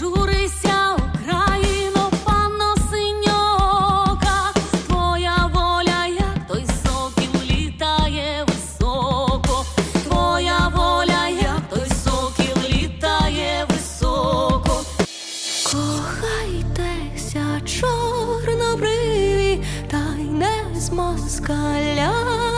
журися, Україно, панно синьока, твоя воля, як той сокіл літає високо, твоя воля, як той сокіл літає високо, кохайтеся, чорнобриві, та й не з москаля.